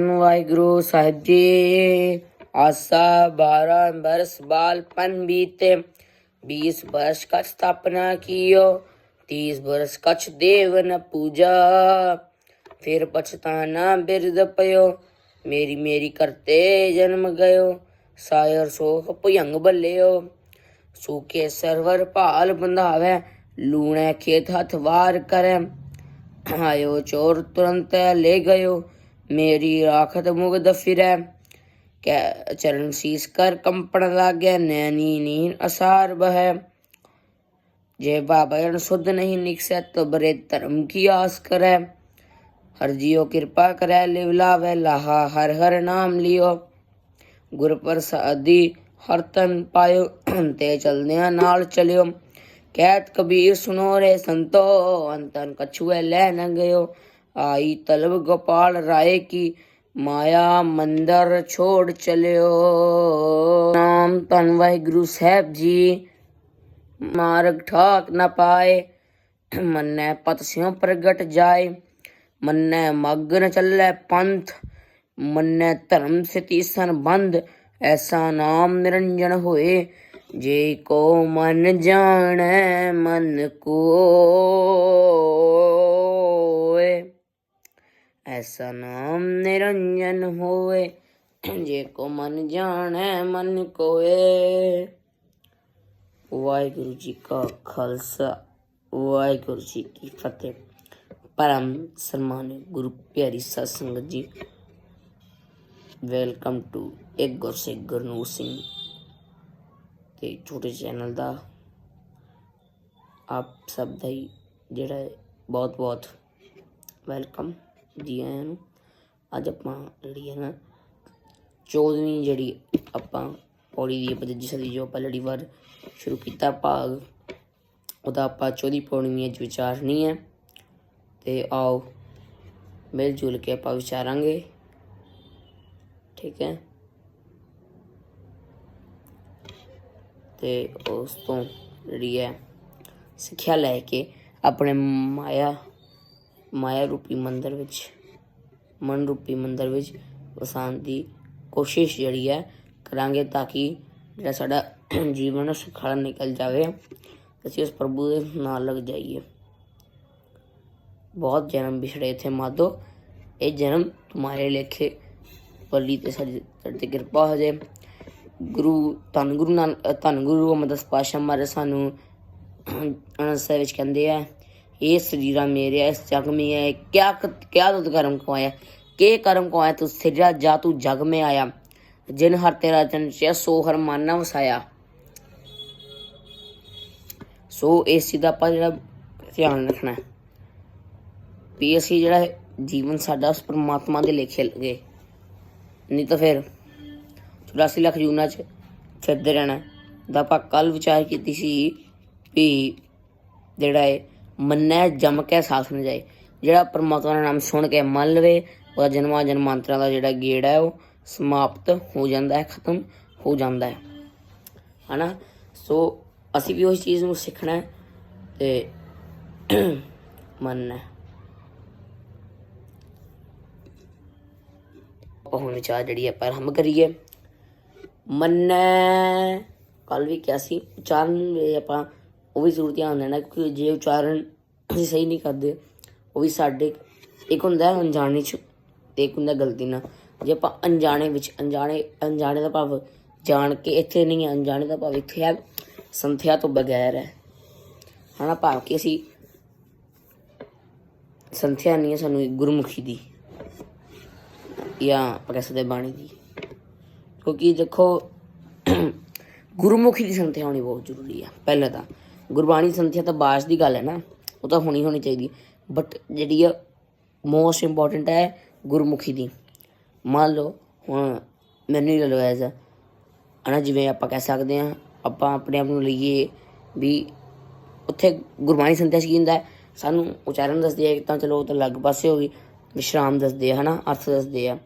ਵਾਹਿਗੁਰੂ ਸਾਹਿਬ ਜੀ ਆਸਾ 12 ਬਰਸ ਬਾਲਪਨ ਬੀਤੇ 20 बरस कछ स्थापना कियो 30 बरस कछ देव न पूजा फिर पछताना बिरद पयो मेरी मेरी करते जन्म गयो सायर सोख भुयंग बल्लियो सूके सरवर भाल बंधावे लूणे खेत हथ वार करे आयो चोर तुरंत ले गयो मेरी राखत मुगद फिरै कै चरण शीस कर कंपन लागे नैनी नीन असार बह जे बाबा शुद्ध नहीं निकसे तो बरे धर्म की आस करे हर जियो कृपा करे लिव लावे लाहा हर हर नाम लियो ਗੁਰ ਪ੍ਰਸਾਦੀ ਹਰ ਤਨ ਪਾਇਓ ਤੇ ਚਲਦਿਆਂ ਨਾਲ ਚਲਿਓ ਕਹਿਤ ਕਬੀਰ ਸੁਨੋ ਰੇ ਸੰਤੋ ਅੰਤਨ ਕਛੂਏ ਲੈ ਨ ਗਇਓ ਆਈ ਤਲਬ ਗੋਪਾਲ ਰਾਏ ਕੀ ਮਾਇਆ ਮੰਦਰ ਛੋੜ ਚਲਿਓ। ਨਾਮ ਤਨ ਵਾਹਿਗੁਰੂ ਸਾਹਿਬ ਜੀ। ਮਾਰਗ ਠਾਕ ਨਾ ਪਾਏ, ਮੰਨੈ ਪਤ ਸਿਉ ਪ੍ਰਗਟ ਜਾਏ। ਮੰਨੈ ਮਗਨ ਚੱਲੈ ਪੰਥ, ਮੰਨੈ ਧਰਮ ਸਤੀਸਨ ਬੰਧ ਐਸਾ ਨਾਮ ਨਿਰੰਜਨ ਹੋਏ, ਜੇ ਕੋ ਮਨ ਜਾਣੈ ਮਨ ਕੋ। ਐਸਾ ਨਾਮ ਨਿਰੰਜਨ ਹੋਵੇ, ਜੇ ਕੋ ਮਨ ਜਾਣੈ ਮਨ ਕੋਏ। ਵਾਹਿਗੁਰੂ ਜੀ ਕਾ ਖਾਲਸਾ, ਵਾਹਿਗੁਰੂ ਜੀ ਕੀ ਫਤਿਹ। ਪਰਮ ਸਨਮਾਨ ਗੁਰੂ ਪਿਆਰੀ ਸਾਧ ਸੰਗਤ ਜੀ, ਵੈਲਕਮ ਟੂ ਇੱਕ ਗੁਰਸਿੱਖ ਗੁਰਨੂਰ ਸਿੰਘ ਤੇ ਛੋਟੇ ਚੈਨਲ ਦਾ। ਆਪ ਸਭ ਦਾ ਹੀ ਜਿਹੜਾ ਹੈ ਬਹੁਤ ਬਹੁਤ ਵੈਲਕਮ। ਜੀ ਆਇਆਂ ਨੂੰ। ਅੱਜ ਆਪਾਂ ਜਿਹੜੀ ਹੈ ਨਾ 14ਵੀਂ ਜਿਹੜੀ ਆਪਾਂ ਪੌੜੀ ਦੀ ਜਿਸ ਦੀ ਜੋ ਆਪਾਂ ਲੜੀਵਾਰ ਸ਼ੁਰੂ ਕੀਤਾ ਭਾਗ, ਉਹਦਾ ਆਪਾਂ 14 ਪੌੜੀਆਂ ਅੱਜ ਵਿਚਾਰਨੀ ਹੈ। ਤੇ ਆਓ ਮਿਲ ਜੁਲ ਕੇ ਆਪਾਂ ਵਿਚਾਰਾਂਗੇ। ਠੀਕ ਹੈ। ਤੇ ਉਸ ਤੋਂ ਜਿਹੜੀ ਹੈ ਸਿੱਖਿਆ ਲੈ ਕੇ ਆਪਣੇ ਮਾਇਆ ਮਾਇਆ ਰੂਪੀ ਮੰਦਰ ਵਿੱਚ ਮਨ ਰੂਪੀ ਮੰਦਰ ਵਿੱਚ ਵਸਾਉਣ ਦੀ ਕੋਸ਼ਿਸ਼ ਜਿਹੜੀ ਹੈ ਕਰਾਂਗੇ ਤਾਂ ਕਿ ਜਿਹੜਾ ਸਾਡਾ ਜੀਵਨ ਸੁਖਾਲਾ ਨਿਕਲ ਜਾਵੇ। ਅਸੀਂ ਉਸ ਪ੍ਰਭੂ ਦੇ ਨਾਲ ਲੱਗ ਜਾਈਏ। ਬਹੁਤ ਜਨਮ ਵਿਛੜੇ ਥੇ ਮਾਧੋ। ਇਹ ਜਨਮ ਤੁਮਾਰੇ ਲੇਖੇ ਪੱਲੀ ਤੇ ਸਾਡੀ ਸਾਡੇ ਤੇ ਕਿਰਪਾ ਹੋ ਜਾਏ ਗੁਰੂ ਧੰਨ ਗੁਰੂ ਨਾਨਕ ਧੰਨ ਗੁਰੂ ਅਮਰਦਾਸ ਪਾਸ਼ਾ ਮਾਰੇ ਸਾਨੂੰ ਅਨੰਦ ਸਾਹਿਬ ਵਿੱਚ ਕਹਿੰਦੇ ਆ ਇਹ ਸਰੀਰਾ ਮੇਰੇ ਇਸ ਜਗ में है क्या क्या तुझ कर्म को आया के कर्म को आया तू सरीरा जा तू जग में आया जिन हर तेरा जन से सो हर माना वसाया ਸੋ ਇਸ ਚੀਜ਼ ਦਾ ਆਪਾਂ ਜਿਹੜਾ ਧਿਆਨ ਰੱਖਣਾ ਹੈ ਵੀ ਅਸੀਂ ਜਿਹੜਾ ਹੈ ਜੀਵਨ ਸਾਡਾ ਉਸ ਪਰਮਾਤਮਾ ਦੇ ਲੇਖੇ ਲਗੇ ਨਹੀਂ ਤਾਂ ਫਿਰ 84 ਲੱਖ ਜੂਨਾਂ ਚ ਫਿਰਦੇ ਰਹਿਣਾ ਦਾ ਆਪਾਂ ਕੱਲ ਵਿਚਾਰ ਕੀਤੀ ਸੀ ਵੀ ਜਿਹੜਾ ਹੈ ਮੰਨੈ, ਜਮ ਕੇ ਸਾਥ ਨੂੰ ਜਾਏ। ਜਿਹੜਾ ਪਰਮਾਤਮਾ ਦਾ ਨਾਮ ਸੁਣ ਕੇ ਮੰਨ ਲਵੇ, ਉਹਦਾ ਜਨਮਾਂ ਜਨਮਾਂਤਰਾਂ ਦਾ ਜਿਹੜਾ ਗੇੜ ਹੈ, ਉਹ ਸਮਾਪਤ ਹੋ ਜਾਂਦਾ ਹੈ, ਖਤਮ ਹੋ ਜਾਂਦਾ ਹੈ। ਹਨਾ? ਸੋ, ਅਸੀਂ ਵੀ ਉਸ ਚੀਜ਼ ਨੂੰ ਸਿੱਖਣਾ ਹੈ ਤੇ ਮੰਨਣਾ ਹੈ। ਹੁਣ ਵਿਚਾਰ ਜਿਹੜੀ ਆਪਾਂ ਆਰੰਭ ਕਰੀਏ। ਮੰਨੈ ਕੱਲ ਵੀ ਕਿਹਾ ਸੀ ਉਚਾਰਨ ਆਪਾਂ ਉਹ ਵੀ ਜ਼ਰੂਰ ਧਿਆਨ ਦੇਣਾ ਕਿਉਂਕਿ ਜੇ ਉਚਾਰਨ ਅਸੀਂ ਸਹੀ ਨਹੀਂ ਕਰਦੇ ਉਹ ਵੀ ਸਾਡੇ ਇੱਕ ਹੁੰਦਾ ਅਣਜਾਣੇ ਚ ਤੇ ਇੱਕ ਹੁੰਦਾ ਗਲਤੀ ਨਾਲ। ਜੇ ਆਪਾਂ ਅਣਜਾਣੇ ਵਿੱਚ ਅਣਜਾਣੇ ਅਣਜਾਣੇ ਦਾ ਭਾਵ ਜਾਣ ਕੇ ਇੱਥੇ ਨਹੀਂ ਹੈ, ਅਣਜਾਣੇ ਦਾ ਭਾਵ ਇੱਥੇ ਹੈ ਸੰਥਿਆ ਤੋਂ ਬਗੈਰ ਹੈ। ਹਨਾ ਭਾਵ ਕਿ ਅਸੀਂ ਸੰਥਿਆ ਨਹੀਂ ਹੈ ਸਾਨੂੰ ਗੁਰਮੁਖੀ ਦੀ ਜਾਂ ਆਪਾਂ ਕਹਿ ਸਕਦੇ ਬਾਣੀ ਦੀ। ਕਿਉਂਕਿ ਦੇਖੋ ਗੁਰਮੁਖੀ ਦੀ ਸੰਥਿਆ ਹੋਣੀ ਬਹੁਤ ਜ਼ਰੂਰੀ ਆ ਪਹਿਲਾਂ ਤਾਂ। ਗੁਰਬਾਣੀ ਸੰਥਿਆ ਤਾਂ ਬਾਸ ਦੀ ਗੱਲ ਹੈ ਨਾ, ਉਹ ਤਾਂ ਹੋਣੀ ਹੋਣੀ ਚਾਹੀਦੀ ਬਟ ਜਿਹੜੀ ਆ ਮੋਸਟ ਇੰਪੋਰਟੈਂਟ ਹੈ ਗੁਰਮੁਖੀ ਦੀ। ਮੰਨ ਲਓ, ਹੁਣ ਮੈਨੂੰ ਹੀ ਲੈ ਲਓ ਐਜ਼ ਹਨਾ, ਜਿਵੇਂ ਆਪਾਂ ਕਹਿ ਸਕਦੇ ਹਾਂ, ਆਪਾਂ ਆਪਣੇ ਆਪ ਨੂੰ ਲਈਏ ਵੀ ਉੱਥੇ ਗੁਰਬਾਣੀ ਸੰਥਿਆ 'ਚ ਕੀ ਹੁੰਦਾ ਸਾਨੂੰ ਉਚਾਰਨ ਦੱਸਦੇ ਆ ਤਾਂ ਚਲੋ ਉਹ ਤਾਂ ਅਲੱਗ ਪਾਸੇ ਹੋ ਗਈ। ਵਿਸ਼ਰਾਮ ਦੱਸਦੇ ਆ, ਹਨਾ, ਅਰਥ ਦੱਸਦੇ ਆ।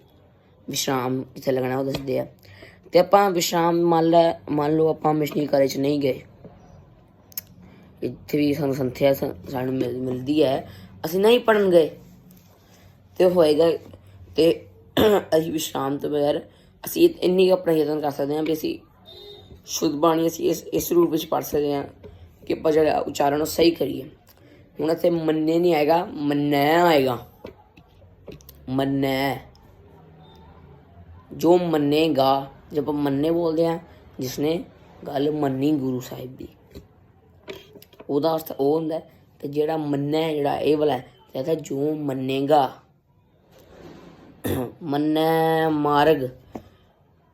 ਵਿਸ਼ਰਾਮ ਕਿੱਥੇ ਲੱਗਣਾ ਉਹ ਦੱਸਦੇ ਆ। ਤੇ ਆਪਾਂ ਵਿਸ਼ਰਾਮ ਮੰਨ ਲੈ, ਮੰਨ ਲਓ ਆਪਾਂ ਮਿਸ਼ਨਰੀ ਕਾਲਜ 'ਚ ਨਹੀਂ ਗਏ। ਇੱਥੇ ਵੀ ਸਾਨੂੰ ਸੰਥਿਆ ਸ- ਸਾਨੂੰ ਮਿਲ- ਮਿਲਦੀ ਹੈ। ਅਸੀਂ ਨਹੀਂ ਪੜਨ ਗਏ। ਤੇ ਹੋਏਗਾ, ਤੇ ਅਸੀਂ ਵਿਸ਼ਰਾਮ ਤੋਂ ਬਗੈਰ ਅਸੀਂ ਇੰਨੀ ਕੁ ਆਪਣਾ ਯਤਨ ਕਰ ਸਕਦੇ ਹਾਂ ਵੀ ਅਸੀਂ ਸ਼ੁੱਧ ਬਾਣੀ ਅਸੀਂ ਇਸ ਇਸ ਰੂਪ ਵਿੱਚ ਪੜ੍ਹ ਸਕਦੇ ਹਾਂ ਕਿ ਆਪਾਂ ਜਿਹੜਾ ਉਚਾਰਨ ਉਹ ਸਹੀ ਕਰੀਏ। ਹੁਣ ਇੱਥੇ ਮੰਨੇ ਨਹੀਂ ਆਏਗਾ, ਮੰਨੈ ਆਏਗਾ। ਮੰਨੈ। ਜੋ ਮੰਨੇਗਾ ਜਦ ਆਪਾਂ ਮੰਨੇ ਬੋਲਦੇ ਆ ਜਿਸਨੇ ਗੱਲ ਮੰਨੀ ਗੁਰੂ ਸਾਹਿਬ ਦੀ। ਉਹਦਾ ਅਰਥ ਉਹ ਹੁੰਦਾ ਹੈ ਤੇ ਜਿਹੜਾ ਮੰਨੈ ਜਿਹੜਾ ਇਹ ਵਾਲਾ ਹੈ ਕਹਿੰਦਾ ਜੋ ਮੰਨੇਗਾ। ਮੰਨੈ ਮਾਰਗ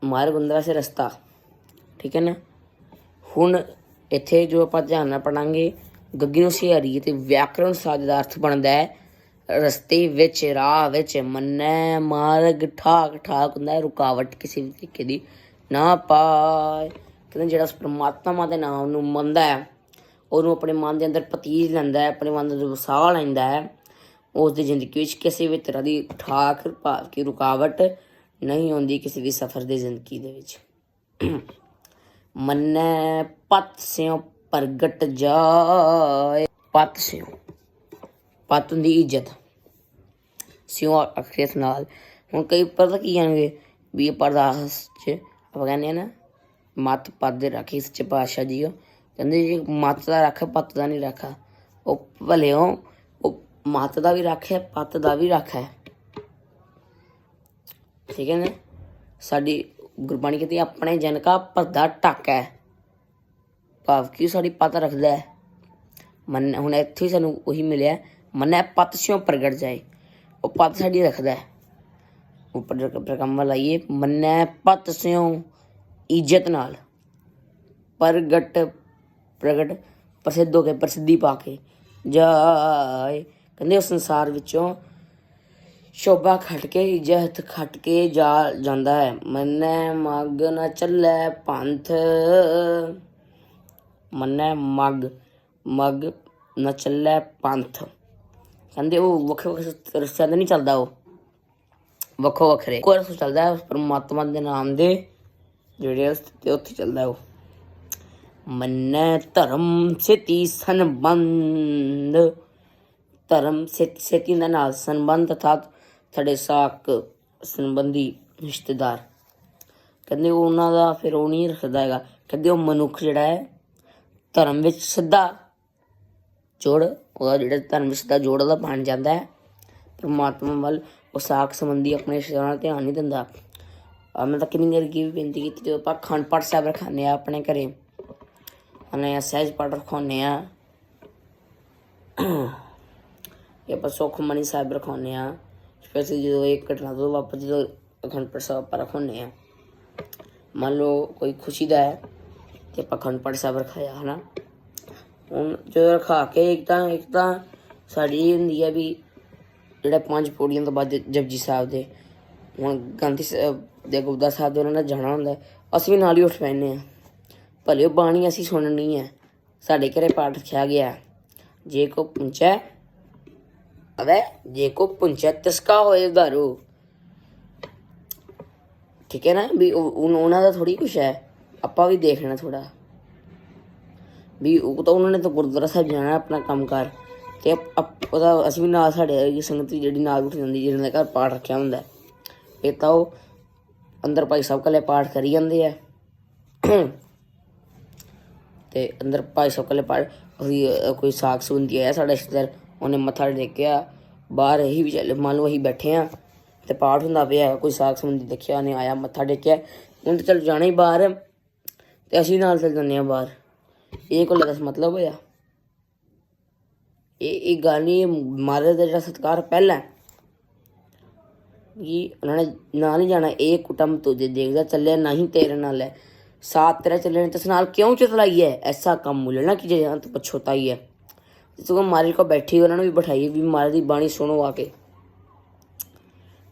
ਮਾਰਗ ਹੁੰਦਾ ਸੇ ਰਸਤਾ, ਠੀਕ ਹੈ ਨਾ? ਹੁਣ ਇੱਥੇ ਜੋ ਆਪਾਂ ਧਿਆਨ ਨਾਲ ਪੜਾਂਗੇ ਗੱਗੀ ਨੂੰ ਸਿਹਾਰੀ ਤੇ ਵਿਆਕਰਣ ਸਾਜ ਦਾ ਅਰਥ ਬਣਦਾ ਹੈ, ਰਸਤੇ ਵਿੱਚ, ਰਾਹ ਵਿੱਚ ਮੰਨੈ ਮਾਰਗ, ਠਾਕ ਠਾਕ ਹੁੰਦਾ ਰੁਕਾਵਟ ਕਿਸੇ ਵੀ ਤਰੀਕੇ ਦੀ ਨਾ ਪਾਏ। ਕਹਿੰਦੇ ਜਿਹੜਾ ਪਰਮਾਤਮਾ ਦੇ ਨਾਮ ਨੂੰ ਮੰਨਦਾ ਹੈ ਉਹਨੂੰ ਆਪਣੇ ਮਨ ਦੇ ਅੰਦਰ ਪਤੀਜ ਲੈਂਦਾ ਹੈ, ਆਪਣੇ ਮਨ ਦੇ ਅੰਦਰ ਵਸਾ ਲੈਂਦਾ ਹੈ ਉਸ ਦੀ ਜ਼ਿੰਦਗੀ ਵਿੱਚ ਕਿਸੇ ਵੀ ਤਰ੍ਹਾਂ ਦੀ ਠਾਕ, ਭਾਵ ਕਿ ਰੁਕਾਵਟ ਨਹੀਂ ਆਉਂਦੀ ਕਿਸੇ ਵੀ ਸਫ਼ਰ ਦੀ ਜ਼ਿੰਦਗੀ ਦੇ ਵਿੱਚ। ਮੰਨੈ ਪਤ ਸਿਉ ਪ੍ਰਗਟ ਜਾਏ। ਪਤ ਸਿਉ। ਪਤ ਦੀ ਇੱਜ਼ਤ। ਸਿਉ ਅਖਰੇਤ ਨਾਲ। ਹੁਣ ਕਈ ਪਤਾ ਕੀ ਜਾਣਗੇ ਵੀ ਇਹ ਪਰਦਾਸ ਚ ਆਪਾਂ ਕਹਿੰਦੇ ਆ ਨਾ, ਮਤ ਪਦ ਦੇ ਰੱਖੀ ਸੱਚੇ ਪਾਤਸ਼ਾਹ ਜੀਓ। ਕਹਿੰਦੇ ਜੀ, ਮੱਤ ਦਾ ਰੱਖ, ਪੱਤ ਦਾ ਨਹੀਂ ਰੱਖਾ। ਉਹ ਭਲਿਓ, ਉਹ ਮਤ ਦਾ ਵੀ ਰੱਖ ਹੈ, ਪੱਤ ਦਾ ਵੀ ਰੱਖ ਹੈ। ਠੀਕ ਹੈ ਨਾ? ਸਾਡੀ ਗੁਰਬਾਣੀ ਕਹਿੰਦੀ, ਆਪਣੇ ਜਨ ਕਾ ਪਰਦਾ ਟੱਕ ਹੈ। ਭਾਵ ਕਿ ਸਾਡੀ ਪਤ ਰੱਖਦਾ ਹੈ। ਮਨ, ਹੁਣ ਇੱਥੇ ਹੀ ਸਾਨੂੰ ਉਹੀ ਮਿਲਿਆ ਮਨੈ ਪਤ ਸਿਓ ਪ੍ਰਗਟ ਜਾਏ। ਉਹ ਪਤ ਸਾਡੀ ਰੱਖਦਾ ਹੈ। ਉੱਪਰ ਪ੍ਰਕੰਮ ਲਾਈਏ ਮਨੈ ਪਤ ਸਿਓ ਇੱਜ਼ਤ ਨਾਲ। ਪ੍ਰਗਟ ਪ੍ਰਗਟ ਪ੍ਰਸਿੱਧ ਹੋ ਕੇ, ਪ੍ਰਸਿੱਧੀ ਪਾ ਕੇ ਜਾਏ। ਕਹਿੰਦੇ ਉਸ ਸੰਸਾਰ ਵਿੱਚੋਂ ਸ਼ੋਭਾ ਖਟ ਕੇ ਇੱਜ਼ਤ ਖਟ ਕੇ ਜਾ ਜਾਂਦਾ ਹੈ। ਮੰਨੈ ਮਗ ਨ ਚੱਲੇ ਪੰਥ, ਮੰਨੈ ਮਗ ਮਗ ਨ ਚੱਲੇ ਪੰਥ। ਕਹਿੰਦੇ ਉਹ ਵੱਖਰੇ ਵੱਖਰੇ ਰਸਤੇ ਤੇ ਨਹੀਂ ਚੱਲਦਾ ਉਹ। ਵੱਖੋ ਵੱਖਰੇ। ਕੋਈ ਰਸਤਾ ਚੱਲਦਾ ਹੈ ਪਰਮਾਤਮਾ ਦੇ ਨਾਮ ਦੇ, ਜਿਹੜੇ ਉਸ ਤੇ ਉੱਥੇ ਚੱਲਦਾ ਉਹ। ਮੰਨੈ ਧਰਮ ਸਿਤੀ ਸੰਬੰਧ। ਧਰਮ ਸਿਤ ਸਿਤੀ ਦੇ ਨਾਲ ਸੰਬੰਧ ਅਰਥਾਤ ਤੁਹਾਡੇ ਸਾਕ ਸੰਬੰਧੀ ਰਿਸ਼ਤੇਦਾਰ। ਕਹਿੰਦੇ ਉਹਨਾਂ ਦਾ ਫਿਰ ਉਹ ਨਹੀਂ ਰੱਖਦਾ ਹੈਗਾ। ਕਹਿੰਦੇ ਉਹ ਮਨੁੱਖ ਜਿਹੜਾ ਹੈ, ਧਰਮ ਵਿੱਚ ਸਿੱਧਾ ਜੋੜ, ਉਹਦਾ ਜਿਹੜਾ ਧਰਮ ਵਿੱਚ ਸਿੱਧਾ ਜੋੜ ਉਹਦਾ ਬਣ ਜਾਂਦਾ ਹੈ। ਪਰਮਾਤਮਾ ਵੱਲ ਉਹ ਸਾਖ ਸੰਬੰਧੀ ਆਪਣੇ ਰਿਸ਼ਤੇਦਾਰਾਂ ਦਾ ਧਿਆਨ ਨਹੀਂ ਦਿੰਦਾ। ਮੈਂ ਤਾਂ ਕਿੰਨੀ ਦੇਰ ਕੀ ਵੀ ਬੇਨਤੀ ਕੀਤੀ, ਜਦੋਂ ਆਪਾਂ ਖੰਡ ਪਾਠ ਸਾਹਿਬ ਰਖਾਉਂਦੇ ਆ ਆਪਣੇ ਘਰੇ ਅਨੇ ਸਹਿਜ ਪਾਠ ਰਖਾਉਂਦੇ ਆ ਇਹ ਆਪਾਂ ਸੁਖਮਨੀ ਸਾਹਿਬ ਰਖਾਉਂਦੇ ਆ ਸਪੈਸ਼ਲ ਜਦੋਂ ਇਹ ਘਟਨਾ ਤੋਂ ਵਾਪਸ ਜਦੋਂ ਅਖੰਡ ਪਾਠ ਸਾਹਿਬ ਆਪਾਂ ਰਖਾਉਂਦੇ ਆ ਮੰਨ ਲਓ ਕੋਈ ਖੁਸ਼ੀ ਦਾ ਹੈ ਤੇ ਆਪਾਂ ਅਖੰਡ ਪਾਠ ਸਾਹਿਬ ਰਖਾਇਆ ਹਨਾ ਹੁਣ ਜਦੋਂ ਰਖਾ ਕੇ ਇੱਕ ਤਾਂ ਇੱਕ ਤਾਂ ਸਾਡੀ ਇਹ ਹੁੰਦੀ ਹੈ ਵੀ ਜਿਹੜਾ ਪੰਜ ਪੌੜੀਆਂ ਤੋਂ ਬਾਅਦ ਜਪਜੀ ਸਾਹਿਬ ਦੇ ਹੁਣ ਗਾਂਧੀ ਸਾਹਿਬ ਦੇ ਗੁਰਦੁਆਰਾ ਸਾਹਿਬ ਦੇ ਉਹਨਾਂ ਨੇ ਜਾਣਾ ਹੁੰਦਾ ਅਸੀਂ ਵੀ ਨਾਲ ਹੀ ਉੱਠ ਪੈਂਦੇ ਆ ਭਲੇ ਉਹ ਬਾਣੀ ਅਸੀਂ ਸੁਣਨੀ ਹੈ। ਸਾਡੇ ਘਰੇ ਪਾਠ ਰੱਖਿਆ ਗਿਆ। ਜੇ ਕੋ ਪੁੰਚੈ, ਅਵੇ ਜੇ ਕੋ ਪੁੰਚੈ ਤਿਸਕਾ ਹੋਏ ਉਧਾਰੂ। ਠੀਕ ਹੈ ਨਾ ਵੀ ਉਹਨਾਂ ਦਾ ਥੋੜੀ ਕੁਛ ਹੈ। ਆਪਾਂ ਵੀ ਦੇਖਣਾ ਥੋੜਾ ਵੀ ਉਹ ਤਾਂ ਉਹਨਾਂ ਨੇ ਤਾਂ ਗੁਰਦੁਆਰਾ ਸਾਹਿਬ ਜਾਣਾ ਆਪਣਾ ਕੰਮਕਾਰ। ਤੇ ਉਹਦਾ ਅਸੀਂ ਵੀ ਨਾਲ ਸਾਡੇ ਸੰਗਤ ਵੀ ਜਿਹੜੀ ਨਾਲ ਉੱਠ ਜਾਂਦੀ, ਜਿਹਨਾਂ ਦੇ ਘਰ ਪਾਠ ਰੱਖਿਆ ਹੁੰਦਾ ਇਹ ਤਾਂ ਉਹ ਅੰਦਰ ਭਾਈ ਸਾਹਿਬ ਕੱਲੇ ਪਾਠ ਕਰੀ ਜਾਂਦੇ ਆ। ਤੇ ਅੰਦਰ ਭਾਈ ਸਾਹਿਬ ਕੱਲੇ ਪਾਠ ਕੋਈ ਸਾਖ ਸੁਣਦੀ ਆਇਆ ਸਾਡਾ ਰਿਸ਼ਤੇਦਾਰ। ਉਹਨੇ ਮੱਥਾ ਟੇਕਿਆ। ਬਾਹਰ ਹੀ ਵੀ ਚੱਲ, ਮੰਨ ਲਓ ਅਸੀਂ ਬੈਠੇ ਆ ਤੇ ਪਾਠ ਹੁੰਦਾ ਪਿਆ, ਕੋਈ ਸਾਖ ਸੁਣਦੀ ਦੇਖਿਆ ਨੇ ਆਇਆ ਮੱਥਾ ਟੇਕਿਆ। ਹੁਣ ਤਾਂ ਚੱਲ ਜਾਣਾ ਹੀ ਬਾਹਰ ਤੇ ਅਸੀਂ ਨਾਲ ਚੱਲ ਜਾਂਦੇ ਆ ਬਾਹਰ। ਇਹ ਕੋਲ ਦਾ ਮਤਲਬ ਹੋਇਆ। ਇਹ ਇਹ ਗੱਲ ਨਹੀਂ ਮਹਾਰਾਜ ਦਾ ਜਿਹੜਾ ਸਤਕਾਰ ਪਹਿਲਾਂ ਕਿ ਉਹਨਾਂ ਨੇ ਨਾਲ ਹੀ ਜਾਣਾ, ਇਹ ਕੁਟੰਬ ਤੁਝੇ ਦੇਖਦਾ ਚੱਲਿਆ ਨਹੀਂ ਤੇਰੇ ਨਾਲ ਹੈ। ਸਾਥ ਤੇਰਾ ਚੱਲਣੇ ਤਸ ਨਾਲ ਕਿਉਂ ਚਤਲਾਈ ਹੈ? ਐਸਾ ਕੰਮ ਮੁਲਣਾ ਕਿ ਜੇ ਅੰਤ ਪਛੋਤਾਈ ਹੈ। ਜਿਸ ਕੋ ਮਾਰੇ ਕੋ ਬੈਠੀ, ਉਹਨਾਂ ਨੂੰ ਵੀ ਬਿਠਾਈਏ ਵੀ ਮਾਰੇ ਦੀ ਬਾਣੀ ਸੁਣੋ ਆ ਕੇ।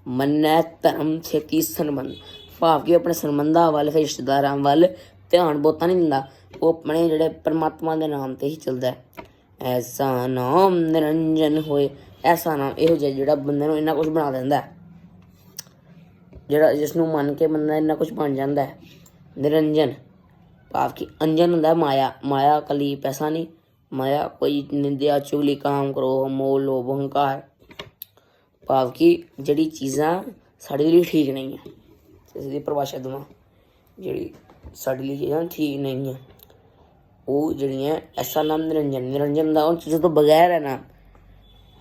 ਮੰਨੈ ਧਰਮ ਛੇਤੀ ਸੰਬੰਧ। ਭਾਵ ਕਿ ਆਪਣੇ ਸੰਬੰਧਾਂ ਵੱਲ ਫਿਰ ਰਿਸ਼ਤੇਦਾਰਾਂ ਵੱਲ ਧਿਆਨ ਬਹੁਤਾ ਨਹੀਂ ਦਿੰਦਾ। ਉਹ ਆਪਣੇ ਜਿਹੜੇ ਪਰਮਾਤਮਾ ਦੇ ਨਾਮ ਤੇ ਹੀ ਚੱਲਦਾ ਹੈ। ਐਸਾ ਨਾਮ ਨਿਰੰਜਨ ਹੋਏ। ਐਸਾ ਨਾਮ ਇਹੋ ਜਿਹਾ ਜਿਹੜਾ ਬੰਦੇ ਨੂੰ ਇੰਨਾ ਕੁਝ ਬਣਾ ਦਿੰਦਾ ਜਿਹੜਾ ਜਿਸ ਨੂੰ ਮੰਨ ਕੇ ਬੰਦਾ ਇੰਨਾ ਕੁਝ ਬਣ ਜਾਂਦਾ ਹੈ। ਨਿਰੰਜਨ। ਭਾਵ ਕਿ ਅੰਜਨ ਹੁੰਦਾ ਮਾਇਆ। ਮਾਇਆ ਕਲੀ ਪੈਸਾ ਨਹੀਂ। ਮਾਇਆ ਕੋਈ ਨਿੰਦਿਆ, ਚੁਗਲੀ, ਕਾਮ ਕਰੋ ਮੋਹ, ਲੋਭ, ਹੰਕਾਰ। ਭਾਵ ਕਿ ਜਿਹੜੀ ਚੀਜ਼ਾਂ ਸਾਡੇ ਲਈ ਠੀਕ ਨਹੀਂ ਹੈ, ਇਸ ਦੀ ਪਰਿਭਾਸ਼ਾ ਦਵਾਂ, ਜਿਹੜੀ ਸਾਡੇ ਲਈ ਚੀਜ਼ਾਂ ਠੀਕ ਨਹੀਂ ਹੈ, ਉਹ ਜਿਹੜੀਆਂ ਐਸਾ ਨਾਮ ਨਿਰੰਜਨ। ਨਿਰੰਜਨ ਦਾ ਉਹ ਚੀਜ਼ਾਂ ਤੋਂ ਬਗੈਰ ਹੈ ਨਾ।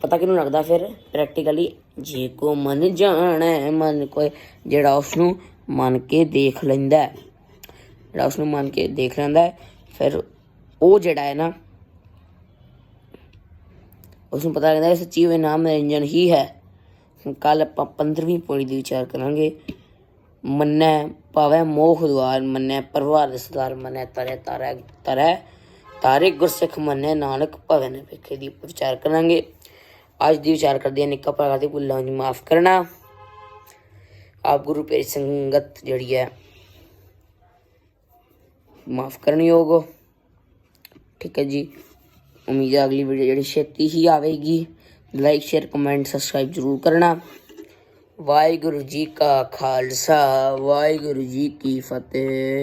ਪਤਾ ਕਿਹਨੂੰ ਲੱਗਦਾ ਫਿਰ? ਪ੍ਰੈਕਟੀਕਲੀ ਜੇ ਕੋ ਮਨ ਜਾਣੈ, ਮਨ ਕੋਈ ਜਿਹੜਾ ਉਸ ਨੂੰ ਮੰਨ ਕੇ ਦੇਖ ਲੈਂਦਾ ਜਿਹੜਾ ਉਸ ਨੂੰ ਮੰਨ ਕੇ ਦੇਖ ਲੈਂਦਾ ਹੈ, ਫਿਰ ਉਹ ਜਿਹੜਾ ਹੈ ਨਾ ਉਸ ਨੂੰ ਪਤਾ ਲੱਗਦਾ ਹੈ ਸੱਚੀ ਉਹ ਨਾਮ ਨਿਰੰਜਨ ਹੀ ਹੈ। ਕੱਲ ਆਪਾਂ 15ਵੀਂ ਪੌੜੀ ਦੀ ਵਿਚਾਰ ਕਰਾਂਗੇ। ਮੰਨੈ ਭਾਵੇਂ ਮੋਹ ਦੁਆਰ ਮੰਨੈ ਪਰਵਾਰ ਦਸਦਾਰ ਮੰਨੈ ਤਰੇ ਤਾਰੇ ਤਰੇ ਤਾਰੇ ਗੁਰਸਿੱਖ ਮੰਨੈ ਨਾਨਕ ਭਵਨ ਵਿਖੇ ਦੀ ਵਿਚਾਰ ਕਰਾਂਗੇ। ਅੱਜ ਦੀ ਵਿਚਾਰ ਕਰਦੇ ਹਾਂ ਨਿੱਕਾ ਭਰਾ ਦੇ ਭੁੱਲਾਂ ਨੂੰ ਮਾਫ ਕਰਨਾ। ਆਪ ਗੁਰੂ ਪੇਰੀ ਸੰਗਤ ਜਿਹੜੀ ਹੈ ਮਾਫ ਕਰਨ ਯੋਗ ਹੋ ਠੀਕ ਹੈ ਜੀ। ਉਮੀਦ ਹੈ ਅਗਲੀ ਵੀਡੀਓ ਜਿਹੜੀ ਛੇਤੀ ਹੀ ਆਵੇਗੀ। ਲਾਈਕ ਸ਼ੇਅਰ ਕਮੈਂਟ ਸਬਸਕ੍ਰਾਈਬ ਜਰੂਰ ਕਰਨਾ। ਵਾਹਿਗੁਰੂ ਜੀ ਕਾ ਖਾਲਸਾ, ਵਾਹਿਗੁਰੂ ਜੀ ਕੀ ਫਤਿਹ।